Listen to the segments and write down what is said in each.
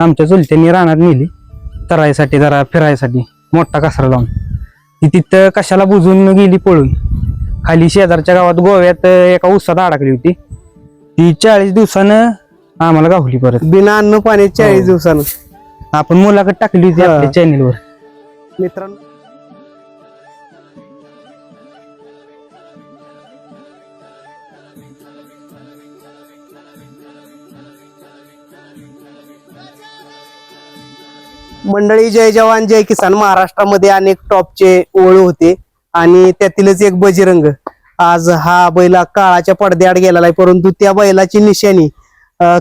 आमच्या चुलत्यांनी रानात नेली. तरायसाठी जरा फिरायसाठी मोठा कचरा लावून. ती तिथं कशाला बुजून गेली पळून. खाली शेजारच्या गावात गोव्यात एका उसात अडकली होती. ती चाळीस दिवसानं आम्हाला गावली परत. बिना अन्न पाणी चाळीस हो. दिवसानं. आपण मुलाखत टाकली होती. आपल्या चॅनेलवर मित्रांनो मंडळी जय जवान जय किसान. महाराष्ट्रामध्ये अनेक टॉपचे ओळ होते आणि त्यातीलच एक बजरंग. आज हा बैला काळाच्या पडद्याआड गेलेला आहे परंतु त्या बैलाची निशाणी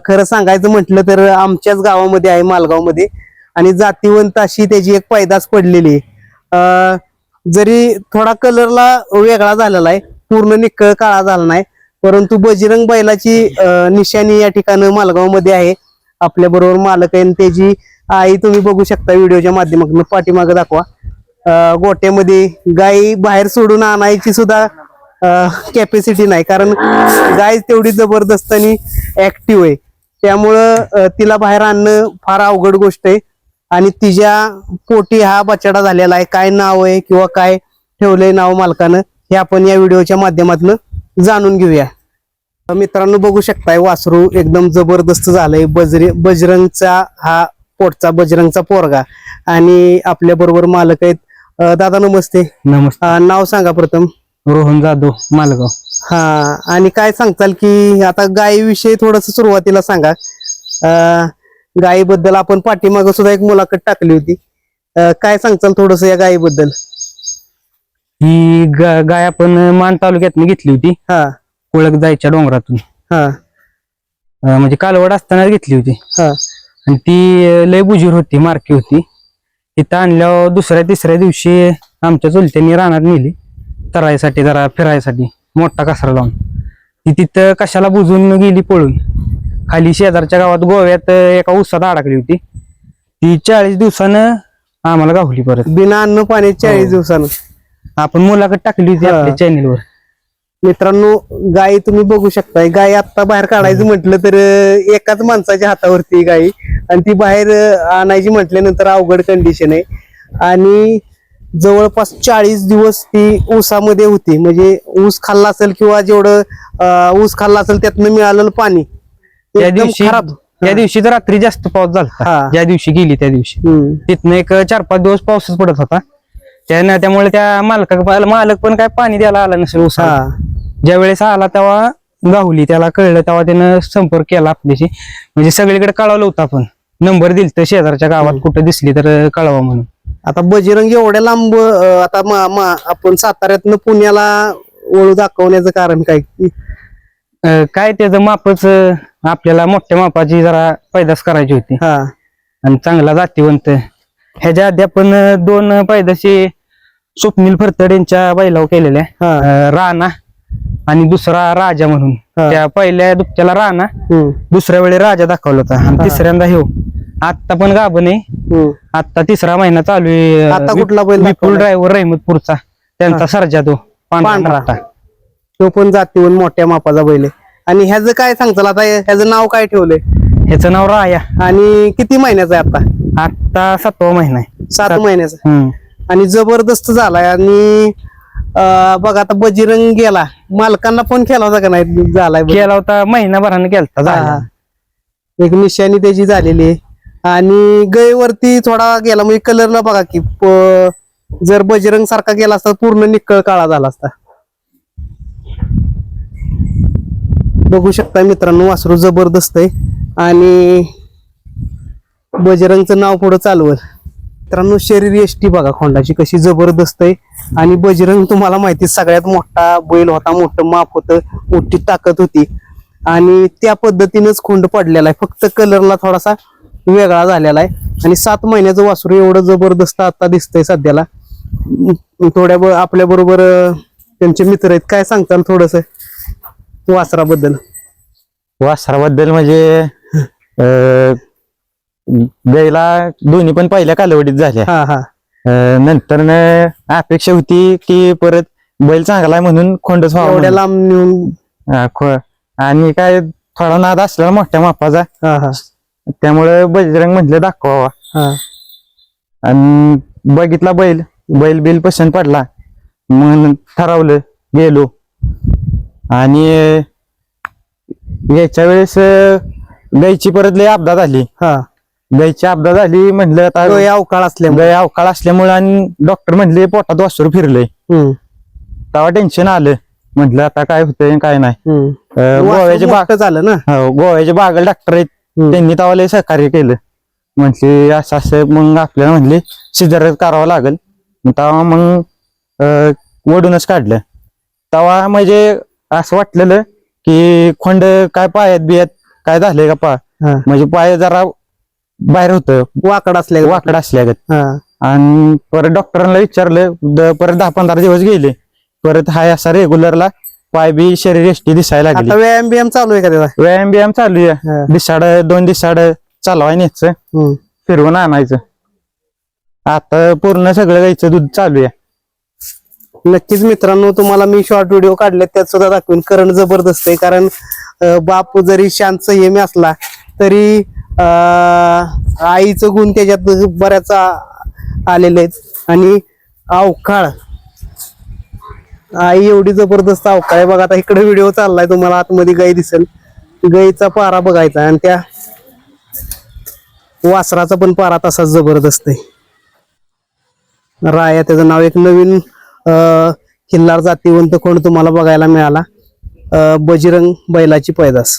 खरं सांगायचं म्हटलं तर आमच्याच गावामध्ये आहे मालगावमध्ये. आणि जातीवंत अशी त्याची एक पैदास पडलेली आहे. जरी थोडा कलरला वेगळा झालेला आहे पूर्ण निक्कळ काळा झाला नाही परंतु बजरंग बैलाची निशाणी या ठिकाणी मालगावमध्ये आहे. आपल्याबरोबर मालक आहे आणि त्याची आई तुम्ही बघू शकता व्हिडिओच्या माध्यमातून. पाठीमागं दाखवा. गोट्यामध्ये गाई बाहेर सोडून आणायची सुद्धा कॅपॅसिटी नाही. कारण गाय तेवढी जबरदस्त आणि ऍक्टिव्ह आहे. त्यामुळं तिला बाहेर आणणं फार अवघड गोष्ट आहे. आणि तिच्या पोटी हा बछडा झालेला आहे. काय नाव आहे किंवा काय ठेवलंय नाव मालकानं हे आपण या व्हिडिओच्या माध्यमातून जाणून घेऊया. मित्रांनो बघू शकताय वासरू एकदम जबरदस्त झालंय. बजरे बजरंगचा हा पोटचा बजरंगचा पोरगा आणि आपल्या बरोबर मालक आहेत. अं, दादा नमस्ते. नमस्ते. अं, नाव सांगा प्रथम. रोहन जाधव मालगाव. हा आणि काय सांगताल की आता गायीविषयी थोडस सुरुवातीला सांगा. अं, गायीबद्दल आपण पाठीमागं सुद्धा एक मुलाखत टाकली होती. अं, काय सांगताल थोडस या गायीबद्दल? ही गा- गाय आपण मान तालुक्यातनं घेतली होती. हा. ओळख जायच्या डोंगरातून. हा. अं, म्हणजे कालवड असताना घेतली होती. हा. आणि ती लय बुजीर होती मारकी होती. तिथं आणल्यावर दुसऱ्या तिसऱ्या दिवशी आमच्या चुलत्यांनी रानात नेली. तरायसाठी जरा फिरायसाठी मोठा कचरा लावून. ती तिथं कशाला बुजून गेली पळून. खाली शेजारच्या गावात गोव्यात एका उसात अडकली होती. ती चाळीस दिवसानं आम्हाला गावली परत. बिना अन्न पाणी चाळीस हो. दिवसानं. आपण मुलाखत टाकली होती. आपल्या चॅनेलवर मित्रांनो गाय तुम्ही बघू शकताय. गाय आता बाहेर काढायचं म्हटलं तर एकाच माणसाच्या हातावरती गाय आणि ती बाहेर आणायची म्हटल्यानंतर अवघड कंडिशन आहे. आणि जवळपास चाळीस दिवस ती ऊसामध्ये होती. म्हणजे ऊस खाल्ला असेल किंवा जेवढं ऊस खाल्ला असेल त्यातनं मिळालेलं पाणी. त्या एकदम दिवशी खराब. त्या दिवशी तर रात्री जास्त पाऊस. झाला. ज्या दिवशी गेली त्या दिवशी. तिथनं एक चार पाच दिवस पाऊसच पडत होता. त्यानं त्यामुळे त्या मालका मालक पण काय पाणी द्यायला आला नसेल उसा ज्या वेळेस आला तेव्हा गावली त्याला कळलं तेव्हा त्यानं संपर्क केला आपल्याशी. म्हणजे सगळीकडे कळवलं होतं आपण. नंबर दिल तर शेजारच्या गावात कुठं दिसली तर कळवा म्हणून. आता बजरंग एवढ्या लांब आता मा- मा- आपण साताऱ्यातनं पुण्याला ओळू दाखवण्याचं कारण काय? काय त्याचं मापच आपल्याला मोठ्या मापाची जरा पैदास करायची होती. हा. आणि चांगला जातीवंत. ह्याच्या आधी आपण अं, दोन पैदाशी स्वप्नील फरतड यांच्या बैलाव केलेल्या हा. राणा आणि दुसरा राजा म्हणून. हा. त्या पहिल्या दुपट्याला राणा हम्म, दुसऱ्या वेळी राजा दाखवला होता. आणि हा. तिसऱ्यांदा ह्यो आता पण गाभण आहे. हम्म. आता तिसरा महिना चालू आहे. आता कुठला बैल विपुल दाखवलाय? ड्रायव्हर रहमतपूरचा. त्यांचा सर्जा तो पांढरा. तो पण जातीहून मोठ्या मापाचा बैल आहे. आणि ह्याचं काय सांगताल? आता ह्याचं नाव काय ठेवलंय? ह्याचं नाव राया. आणि किती महिन्याचं आहे आता? आता सातवा महिना आहे. सात सात- महिन्याचा. हम्म. आणि जबरदस्त झालाय. आणि बघा आता बजरंग गेला. मालकांना फोन केला होता का नाही? झालाय? केला होता महिनाभरानं केलता हा, झाला. हा. एक निशाणी त्याची झालेली आहे. आणि गयवरती थोडा गेला म्हणजे कलरला बघा की जर बजरंग सारखा गेला असता पूर्ण निक्कळ काळा झाला असता. बघू शकता मित्रांनो वासरू जबरदस्त आहे. आणि बजरंगचं नाव पुढे चालवल मित्रांनो शरीर एष्टी बघा खोंडाची कशी जबरदस्त आहे. आणि बजरंग तुम्हाला माहिती आहे, सगळ्यात मोठा बैल होता मोठं माप होतं मोठी ताकद होती. आणि त्या पद्धतीनेच खोंड पडलेला आहे. फक्त कलरला थोडासा वेगळा झालेला आहे. आणि सात महिन्याचं वासरू एवढं जबरदस्त आता दिसतंय सध्याला. थोड्या ब- आपल्या बरोबर त्यांचे मित्र आहेत. काय सांगताल थोडस वासराबद्दल? वासराबद्दल म्हणजे अं, गाईला दोन्ही पण पहिल्या कालावडीत झाल्या. हा हा. अं, नंतर न अपेक्षा होती की परत बैल चांगला आहे म्हणून खोंडच व्हावा एवढ्या म्हणून. लांब नेऊन हा, खो- आणि काय थोडा नाद असला मोठ्या मापाचा. हा हा. त्यामुळे बजरंग म्हटलं दाखवावा. हा. आणि बघितला बैल. बैल बिल पसंत पडला. मग ठरवलं गेलो. आणि यायच्या वेळेस अं, गायची परत लय अपघात झाली हा. गायची अपघात झाली म्हटलं आता डोळे अवकाळ असल्यामुळे. गाय अवकाळ असल्यामुळे आणि डॉक्टर म्हणले पोटात वासरू फिरलंय. हम्म, तेव्हा टेन्शन आलं. म्हटलं आता काय होतंय काय नाही. हम्म. अं, गोव्याचे वासरू बाग मोठं झालं ना? हो, गोव्याचे बागल डॉक्टर आहेत. हम्म. त्यांनी तेव्हा लय सहकार्य केलं. म्हटले असं असं. मग आपल्याला म्हणले सिजर करावं लागेल. मग तेव्हा मग अं, वडूनच काढलं. तेव्हा म्हणजे असं वाटलेलं की खोंड काय पायात बियात काय झालंय का पा हा. म्हणजे पाय जरा बाहेर होतं. वाकड असल्या वाकड असल्यागत हा. आणि परत डॉक्टरांना विचारलं द- परत दहा पंधरा दिवस गेले. परत हाय असा रेग्युलरला पाय बी शरीर एष्टी दिसायला लागली. आता व्यायाम बियाम चालू आहे का त्याचा? व्यायाम बियाम चालू आहे. हा. दिसाड दोन दिसाड चालवाय न्यायचं. हम्म. फिरवून आणायचं. आता पूर्ण सगळं गायचं दूध चालू आहे. नक्कीच मित्रांनो तुम्हाला मी शॉर्ट व्हिडिओ काढले त्यात सुद्धा दाखवेन. करण जबरदस्त आहे कारण अं, बापू जरी शांत संयमी असला तरी आईचं गुण त्याच्यात बऱ्याच आलेले आहेत. आणि अवकाळ. आई एवढी जबरदस्त अवकाळ आहे. बघा आता इकडे व्हिडिओ चाललाय. तुम्हाला आतमध्ये गाई दिसेल. गाईचा पारा बघायचा आणि त्या वासराचा पण पारा तसाच जबरदस्त आहे. राया त्याचं नाव एक नवीन किल्लार खिल्लार जातीवंत कोण तुम्हाला बघायला मिळाला. बजरंग बैलाची पैदास.